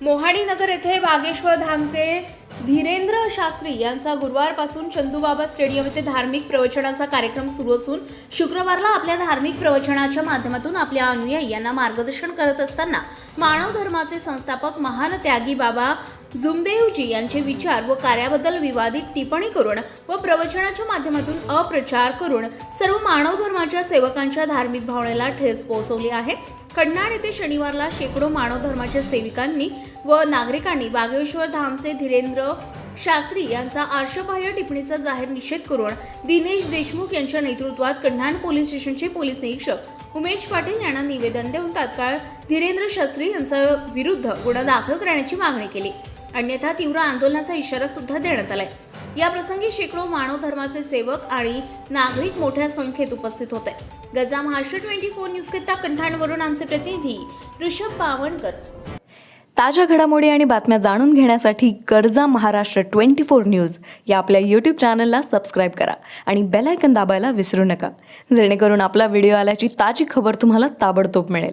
मोहाडीनगर येथे बागेश्वर धामचे धीरेंद्र शास्त्री यांचा गुरुवारपासून चंदूबाबा स्टेडियम येथे धार्मिक प्रवचनाचा कार्यक्रम सुरू असून शुक्रवारला आपल्या धार्मिक प्रवचनाच्या माध्यमातून आपल्या अनुयायी यांना मार्गदर्शन करत असताना मानव धर्माचे संस्थापक महान त्यागी बाबा जुमदेवजी यांचे विचार व कार्याबद्दल विवादित टिप्पणी करून व प्रवचनाच्या माध्यमातून अप्रचार करून सर्व मानव धर्माच्या सेवकांच्या धार्मिक भावनेला ठेस पोहोचवली आहे. कन्नाड येथे शनिवारला शेकडो मानव धर्माच्या सेविकांनी व नागरिकांनी बागेश्वर धामचे धीरेंद्र शास्त्री यांचा आर्षबाह्य टिप्पणीचा जाहीर निषेध करून दिनेश देशमुख यांच्या नेतृत्वात कन्हाण पोलीस स्टेशनचे पोलीस निरीक्षक उमेश पाटील यांना निवेदन देऊन तात्काळ धीरेंद्र शास्त्री यांच्या विरुद्ध गुन्हा दाखल करण्याची मागणी केली. अन्यथा तीव्र आंदोलनाचा इशारा सुद्धा देण्यात आलाय. या प्रसंगी शेकडो मानव धर्माचे सेवक आणि नागरिक मोठ्या संख्येत उपस्थित होते. Gaja Maharashtra twenty four news करिता कंठाणवरून आमचे प्रतिनिधी ऋषभ पावणकर ताज्या घडामोडी आणि बातम्या जाणून घेण्यासाठी गरजा महाराष्ट्र ट्वेंटी फोर न्यूज या आपल्या यूट्यूब चॅनलला सबस्क्राईब करा आणि बेल आयकन दाबायला विसरू नका. जेणेकरून आपला व्हिडिओ आल्याची ताजी खबर तुम्हाला ताबडतोब मिळेल.